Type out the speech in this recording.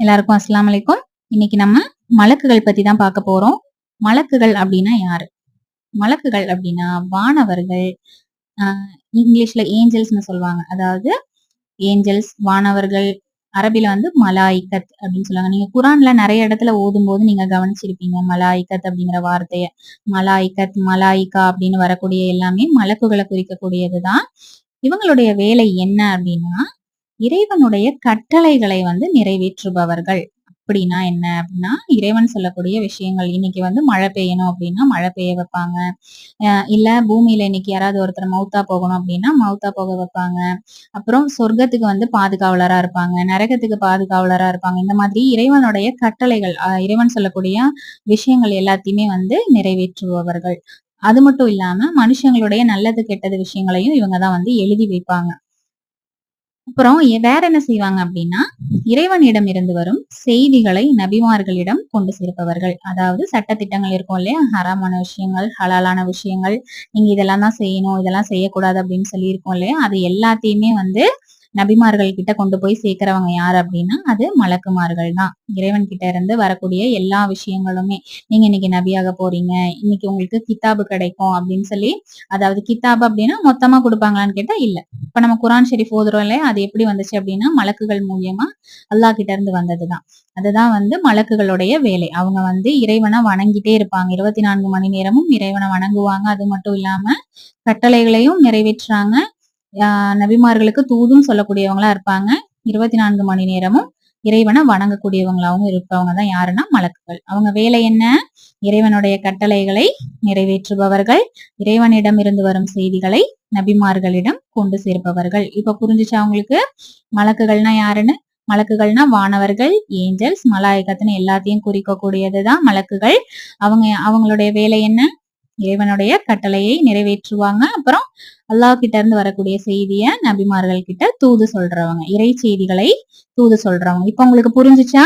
எல்லாருக்கும் அஸ்லாம் வலைக்கும் இன்னைக்கு நம்ம மலக்குகள் பத்தி தான் பார்க்க போறோம். மலக்குகள் அப்படின்னா யாரு? மலக்குகள் அப்படின்னா வானவர்கள். ஆஹ் இங்கிலீஷ்ல ஏஞ்சல்ஸ்னு சொல்லுவாங்க. அதாவது ஏஞ்சல்ஸ் வானவர்கள் அரபில வந்து மலாய்கத் அப்படின்னு சொல்லுவாங்க. நீங்க குரான்ல நிறைய இடத்துல ஓதும் போது நீங்க கவனிச்சிருப்பீங்க. மலாய்கத் அப்படிங்கிற வார்த்தைய. மலாய்கத் மலாய்கா அப்படின்னு வரக்கூடிய எல்லாமே மலக்குகளை குறிக்கக்கூடியதுதான். இவங்களுடைய வேலை என்ன அப்படின்னா இறைவனுடைய கட்டளைகளை வந்து நிறைவேற்றுபவர்கள். அப்படின்னா என்ன? அப்படின்னா இறைவன் சொல்லக்கூடிய விஷயங்கள். இன்னைக்கு வந்து மழை பெய்யணும் அப்படின்னா மழை பெய்ய வைப்பாங்க. இல்ல பூமியில இன்னைக்கு யாராவது ஒருத்தர் மௌத்தா போகணும் அப்படின்னா மௌத்தா போக வைப்பாங்க. அப்புறம் சொர்க்கத்துக்கு வந்து பாதுகாவலரா இருப்பாங்க. நரகத்துக்கு பாதுகாவலரா இருப்பாங்க. இந்த மாதிரி இறைவனுடைய கட்டளைகள் அஹ் இறைவன் சொல்லக்கூடிய விஷயங்கள் எல்லாத்தையுமே வந்து நிறைவேற்றுபவர்கள். அது மட்டும் இல்லாம மனுஷங்களுடைய நல்லது கெட்டது விஷயங்களையும் இவங்க தான் வந்து எழுதி வைப்பாங்க. அப்புறம் வேற என்ன செய்வாங்க அப்படின்னா இறைவனிடம் இருந்து வரும் செய்திகளை நபிமார்களிடம் கொண்டு சேர்ப்பவர்கள். அதாவது சட்டத்திட்டங்கள் இருக்கும் இல்லையா? ஹராமான விஷயங்கள் ஹலாலான விஷயங்கள் நீங்க இதெல்லாம் தான் செய்யணும் இதெல்லாம் செய்யக்கூடாது அப்படின்னு சொல்லி இருக்கோம் இல்லையா? அது எல்லாத்தையுமே வந்து நபிமார்கள் கிட்ட கொண்டு போய் சேர்க்கிறவங்க யார் அப்படின்னா அது மலக்குமார்கள் தான். இறைவன் கிட்ட இருந்து வரக்கூடிய எல்லா விஷயங்களுமே. நீங்க இன்னைக்கு நபியாக போறீங்க இன்னைக்கு உங்களுக்கு கித்தாபு கிடைக்கும் அப்படின்னு சொல்லி அதாவது கித்தாபு அப்படின்னா மொத்தமா கொடுப்பாங்களான்னு கேட்டா இல்ல. இப்ப நம்ம குரான் ஷெரீஃப் ஓதுறோம் இல்லையா? அது எப்படி வந்துச்சு அப்படின்னா மலக்குகள் மூலியமா அல்லாஹ் கிட்ட இருந்து வந்ததுதான். அதுதான் வந்து மலக்குகளுடைய வேலை. அவங்க வந்து இறைவனை வணங்கிட்டே இருப்பாங்க. இருபத்தி நான்கு மணி நேரமும் இறைவனை வணங்குவாங்க. அது மட்டும் இல்லாம கட்டளைகளையும் நிறைவேற்றுறாங்க. நபிமார்களுக்கு தூதும் சொல்லக்கூடியவங்களா இருப்பாங்க. இருபத்தி நான்கு மணி நேரமும் இறைவனை வணங்கக்கூடியவங்களாவும் இருப்பவங்க தான் யாருன்னா மலக்குகள். அவங்க வேலை என்ன? இறைவனுடைய கட்டளைகளை நிறைவேற்றுபவர்கள் இறைவனிடம் இருந்து வரும் செய்திகளை நபிமார்களிடம் கொண்டு சேர்ப்பவர்கள். இப்ப புரிஞ்சுச்சா உங்களுக்கு? மலக்குகள்னா யாருன்னு? மலக்குகள்னா வானவர்கள் ஏஞ்சல்ஸ் மலாயகத்துன்னு எல்லாத்தையும் குறிக்கக்கூடியதுதான் மலக்குகள். அவங்க அவங்களுடைய வேலை என்ன? இறைவனுடைய கட்டளையை நிறைவேற்றுவாங்க. அப்புறம் அல்லாஹ் கிட்ட இருந்து வரக்கூடிய செய்திய நபிமார்கள் கிட்ட தூது சொல்றவங்க இறை செய்திகளை தூது சொல்றவங்க. இப்ப உங்களுக்கு புரிஞ்சுச்சா?